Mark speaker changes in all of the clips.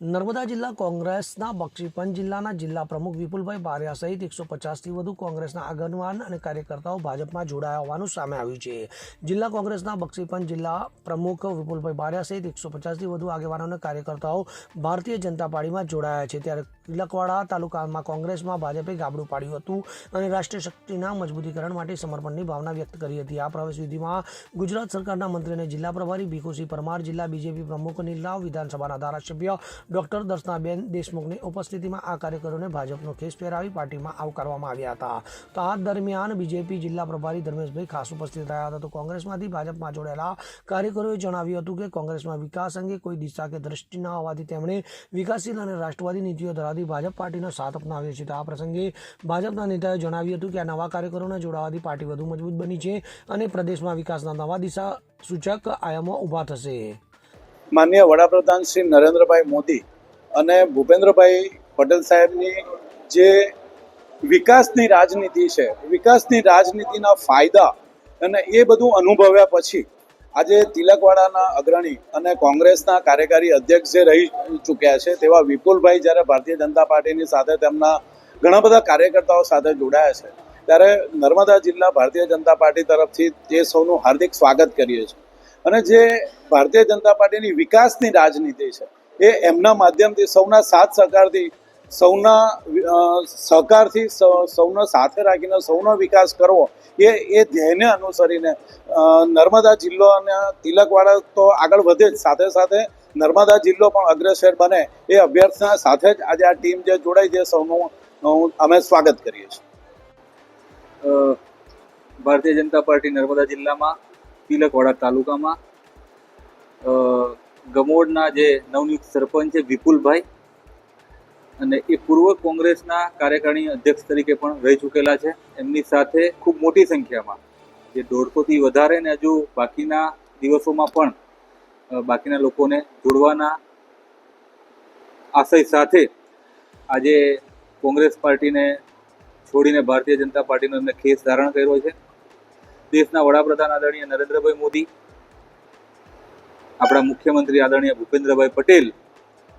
Speaker 1: નર્મદા જિલ્લા કોંગ્રેસના બક્ષીપંચ જિલ્લાના જિલ્લા પ્રમુખ વિપુલભાઈ બારિયા સહિત એકસો પચાસથી વધુ કોંગ્રેસના આગેવાન અને કાર્યકર્તાઓ ભાજપમાં જોડાયા હોવાનું સામે આવ્યું છે. જિલ્લા કોંગ્રેસના બક્ષીપંચ જિલ્લા પ્રમુખ વિપુલભાઈ બારિયા સહિત એકસો પચાસથી વધુ આગેવાનો અને કાર્યકર્તાઓ ભારતીય જનતા પાર્ટીમાં જોડાયા છે. ત્યારે તિલકવાડા તાલુકામાં કોંગ્રેસમાં ભાજપે ગાબડું પાડ્યું હતું અને રાષ્ટ્રીય શક્તિના મજબૂતીકરણ માટે સમર્પણની ભાવના વ્યક્ત કરી હતી. આ પ્રવેશવિધિમાં ગુજરાત સરકારના મંત્રી અને જિલ્લા પ્રભારી ભીખુસિંહ પરમાર, જિલ્લા બીજેપી પ્રમુખ નીલરાવ વિધાનસભાના ધારાસભ્ય ડોક્ટર દર્શનાબેન દેશમુખની ઉપસ્થિતિમાં આ કાર્યકરોને ભાજપનો ખેસ પહેરાવી પાર્ટીમાં આવકારવામાં આવ્યા હતા. તો આ દરમિયાન બીજેપી જિલ્લા પ્રભારી ધર્મેશભાઈ ખાસ ઉપસ્થિત રહ્યા હતા. તો કોંગ્રેસમાંથી ભાજપમાં જોડાયેલા કાર્યકરોએ જણાવ્યું હતું કે કોંગ્રેસમાં વિકાસ અંગે કોઈ દિશા કે દ્રષ્ટિ ન હોવાથી તેમણે વિકાસશીલ અને રાષ્ટ્રવાદી નીતિઓ ધરાવતી ભાજપ પાર્ટીનો સાથ અપનાવ્યો છે. તો આ પ્રસંગે ભાજપના નેતાએ જણાવ્યું હતું કે આ નવા કાર્યકરોને જોડાવાથી પાર્ટી વધુ મજબૂત બની છે અને પ્રદેશમાં વિકાસના નવા દિશા સૂચક આયામો ઊભા થશે.
Speaker 2: માનનીય વડાપ્રધાન શ્રી નરેન્દ્રભાઈ મોદી અને ભૂપેન્દ્રભાઈ પટેલ સાહેબની જે વિકાસની રાજનીતિ છે, વિકાસની રાજનીતિના ફાયદા અને એ બધું અનુભવ્યા પછી આજે તિલકવાડાના અગ્રણી અને કોંગ્રેસના કાર્યકારી અધ્યક્ષ જે રહી ચૂક્યા છે તેવા વિપુલભાઈ જ્યારે ભારતીય જનતા પાર્ટીની સાથે તેમના ઘણા બધા કાર્યકર્તાઓ સાથે જોડાયા છે, ત્યારે નર્મદા જિલ્લા ભારતીય જનતા પાર્ટી તરફથી તે સૌનું હાર્દિક સ્વાગત કરીએ છીએ. અને જે ભારતીય જનતા પાર્ટીની વિકાસની રાજનીતિ છે, એ એમના માધ્યમથી સૌના સાથ સહકારથી, સૌના સહકારથી સૌનો સાથે રાખીને સૌનો વિકાસ કરવો, એ એ ધ્યેયને અનુસરીને નર્મદા જિલ્લો અને તિલકવાડા તો આગળ વધે જ, સાથે સાથે નર્મદા જિલ્લો પણ અગ્રસર બને, એ અભ્યર્થના સાથે જ આજે આ ટીમ જે જોડાઈ છે, સૌનું અમે સ્વાગત કરીએ છીએ.
Speaker 3: ભારતીય જનતા પાર્ટી નર્મદા જિલ્લામાં તિલકવાડા તાલુકામાં ગમોડના જે નવનિયુક્ત સરપંચ છે વિપુલભાઈ અને એ પૂર્વ કોંગ્રેસના કાર્યકારી અધ્યક્ષ તરીકે પણ રહી ચૂકેલા છે. એમની સાથે ખૂબ મોટી સંખ્યામાં, જે દોઢસોથી વધારે ને હજુ બાકીના દિવસોમાં પણ બાકીના લોકોને જોડવાના આશય સાથે આજે કોંગ્રેસ પાર્ટીને છોડીને ભારતીય જનતા પાર્ટીનો એમને ખેસ ધારણ કર્યો છે. દેશના વડાપ્રધાન આદરણીય નરેન્દ્રભાઈ મોદી, આપણા મુખ્યમંત્રી આદરણીય ભૂપેન્દ્રભાઈ પટેલ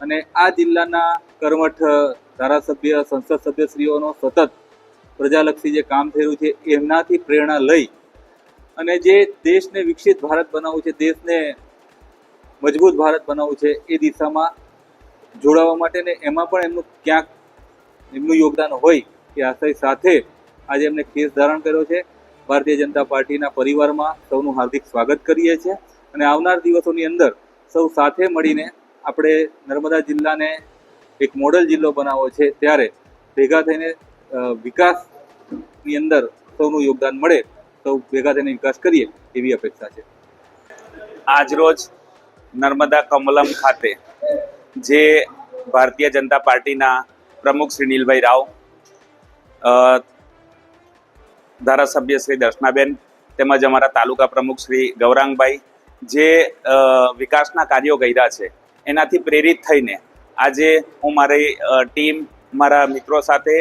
Speaker 3: અને આ જિલ્લાના કર્મઠ ધારાસભ્ય, સંસદ સભ્યશ્રીઓનો સતત પ્રજાલક્ષી જે કામ થયું છે, એમનાથી પ્રેરણા લઈ અને જે દેશને વિકસિત ભારત બનાવવું છે, દેશને મજબૂત ભારત બનાવવું છે, એ દિશામાં જોડાવા માટે ને એમાં પણ એમનું ક્યાંક એમનું યોગદાન હોય એ આશય સાથે આજે એમને કેસ ધારણ કર્યો છે. ભારતીય જનતા પાર્ટીના પરિવારમાં સૌનું હાર્દિક સ્વાગત કરીએ છીએ અને આવનાર દિવસોની અંદર સૌ સાથે મળીને આપણે નર્મદા જિલ્લાને એક મોડલ જિલ્લો બનાવવો છે ત્યારે ભેગા થઈને વિકાસની અંદર સૌનું યોગદાન મળે, સૌ ભેગા થઈને વિકાસ કરીએ એવી અપેક્ષા છે.
Speaker 4: આજરોજ નર્મદા કમલમ ખાતે જે ભારતીય જનતા પાર્ટીના પ્રમુખ શ્રી નીલભાઈ રાવ ધારાસભ્ય શ્રી દર્શનાબેન તેમજ અમારા તાલુકા પ્રમુખ શ્રી ગૌરાંગભાઈ જે વિકાસના કાર્યો કર્યા છે, એનાથી પ્રેરિત થઈને આજે હું મારી ટીમ મારા મિત્રો સાથે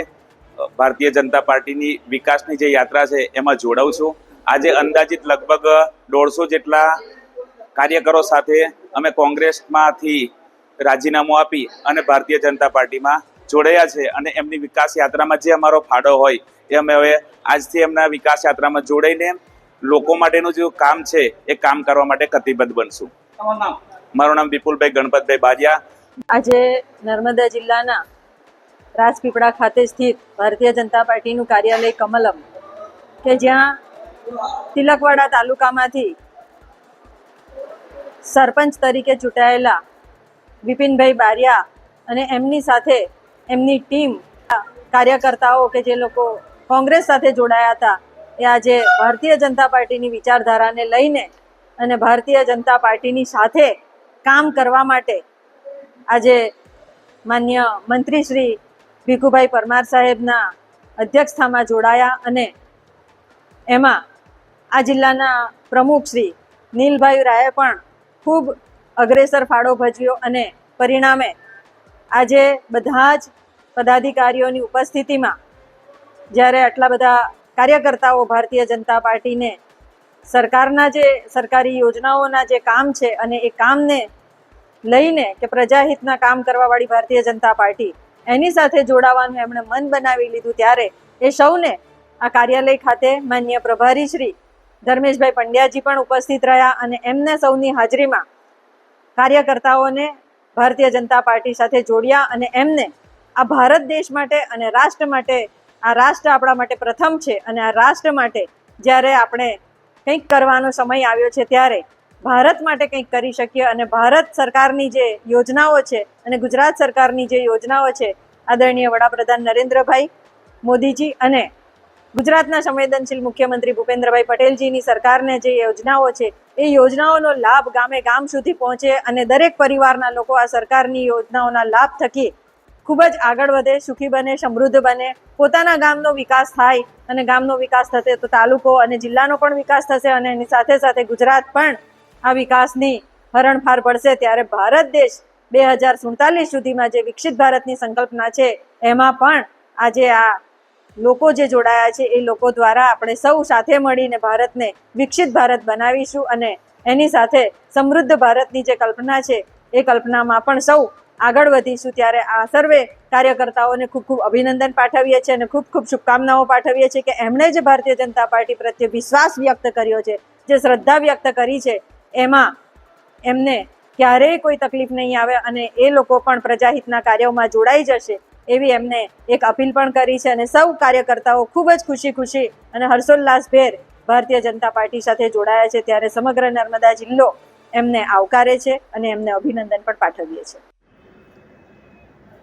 Speaker 4: ભારતીય જનતા પાર્ટીની વિકાસની જે યાત્રા છે એમાં જોડાઉં છું. આજે અંદાજિત લગભગ દોઢસો જેટલા કાર્યકરો સાથે અમે કોંગ્રેસમાંથી રાજીનામું આપી અને ભારતીય જનતા પાર્ટીમાં જોડાયા છે અને એમની વિકાસ યાત્રામાં જે અમારો ફાળો હોય એ અમે હવે આજથી એમના વિકાસ યાત્રામાં જોડાઈને લોકો માટેનું જે કામ છે એ કામ કરવા માટે કતિબદ્ધ બનશું. મારું નામ વિપુલભાઈ ગણપતભાઈ બારિયા.
Speaker 5: આજે નર્મદા જિલ્લાના રાજપીપળા ખાતે સ્થિત ભારતીય જનતા પાર્ટીનું કાર્યાલય કમલમ કે જ્યાં તિલકવાડા તાલુકામાંથી સરપંચ તરીકે ચૂંટાયેલા વિપિનભાઈ બારિયા અને એમની સાથે એમની ટીમ કાર્યકર્તાઓ કે જે લોકો કોંગ્રેસ સાથે જોડાયા હતા. એ આજે ભારતીય જનતા પાર્ટીની વિચારધારાને લઈને અને ભારતીય જનતા પાર્ટીની સાથે કામ કરવા માટે આજે માન્ય મંત્રી શ્રી ભીખુભાઈ પરમાર સાહેબના અધ્યક્ષતામાં જોડાયા અને એમાં આ જિલ્લાના પ્રમુખ શ્રી નીલભાઈ રાયે પણ ખૂબ અગ્રેસર ફાળો ભજવ્યો અને પરિણામે આજે બધા જ પદાધિકારીઓની ઉપસ્થિતિમાં જ્યારે આટલા બધા કાર્યકર્તાઓ ભારતીય જનતા પાર્ટીને સરકારના જે સરકારી યોજનાઓના જે કામ છે અને એ કામને લઈને કે પ્રજાહિતના કામ કરવાવાળી ભારતીય જનતા પાર્ટી એની સાથે જોડાવાનું એમણે મન બનાવી લીધું ત્યારે એ સૌને આ કાર્યાલય ખાતે માન્ય પ્રભારી શ્રી ધર્મેશભાઈ પંડ્યાજી પણ ઉપસ્થિત રહ્યા અને એમને સૌની હાજરીમાં કાર્યકર્તાઓને ભારતીય જનતા પાર્ટી સાથે જોડ્યા અને એમને આ ભારત દેશ માટે અને રાષ્ટ્ર માટે આ રાષ્ટ્ર આપણા માટે પ્રથમ છે અને આ રાષ્ટ્ર માટે જ્યારે આપણે કંઈક કરવાનો સમય આવ્યો છે ત્યારે ભારત માટે કંઈક કરી શકીએ અને ભારત સરકારની જે યોજનાઓ છે અને ગુજરાત સરકારની જે યોજનાઓ છે, આદરણીય વડાપ્રધાન નરેન્દ્રભાઈ મોદીજી અને ગુજરાતના સંવેદનશીલ મુખ્યમંત્રી ભૂપેન્દ્રભાઈ પટેલજીની સરકારને જે યોજનાઓ છે, એ યોજનાઓનો લાભ ગામે ગામ સુધી પહોંચે અને દરેક પરિવારના લોકો આ સરકારની યોજનાઓના લાભ થકી ખૂબ જ આગળ વધે, સુખી બને, સમૃદ્ધ બને, પોતાના ગામનો વિકાસ થાય અને ગામનો વિકાસ થશે તો તાલુકો અને જિલ્લાનો પણ વિકાસ થશે અને એની સાથે સાથે ગુજરાત પણ આ વિકાસની હરણફાર પડશે. ત્યારે ભારત દેશ બે હજાર સુડતાલીસ સુધીમાં જે વિકસિત ભારતની સંકલ્પના છે, એમાં પણ આજે આ લોકો જે જોડાયા છે, એ લોકો દ્વારા આપણે સૌ સાથે મળીને ભારતને વિકસિત ભારત બનાવીશું અને એની સાથે સમૃદ્ધ ભારતની જે કલ્પના છે, એ કલ્પનામાં પણ સૌ આગળ વધીશું ત્યારે આ સર્વે કાર્યકર્તાઓને ખૂબ ખૂબ અભિનંદન પાઠવીએ છીએ અને ખૂબ ખૂબ શુભકામનાઓ પાઠવીએ છીએ કે એમણે જે ભારતીય જનતા પાર્ટી પ્રત્યે વિશ્વાસ વ્યક્ત કર્યો છે, જે શ્રદ્ધા વ્યક્ત કરી છે, એમાં એમને ક્યારેય કોઈ તકલીફ નહીં આવે અને એ લોકો પણ પ્રજાહિતના કાર્યોમાં જોડાઈ જશે એવી એમને એક અપીલ પણ કરી છે અને સૌ કાર્યકર્તાઓ ખૂબ જ ખુશી ખુશી અને હર્ષોલ્લાસભેર ભારતીય જનતા પાર્ટી સાથે જોડાયા છે. ત્યારે સમગ્ર નર્મદા જિલ્લો એમને આવકારે છે અને એમને અભિનંદન પણ પાઠવીએ છીએ.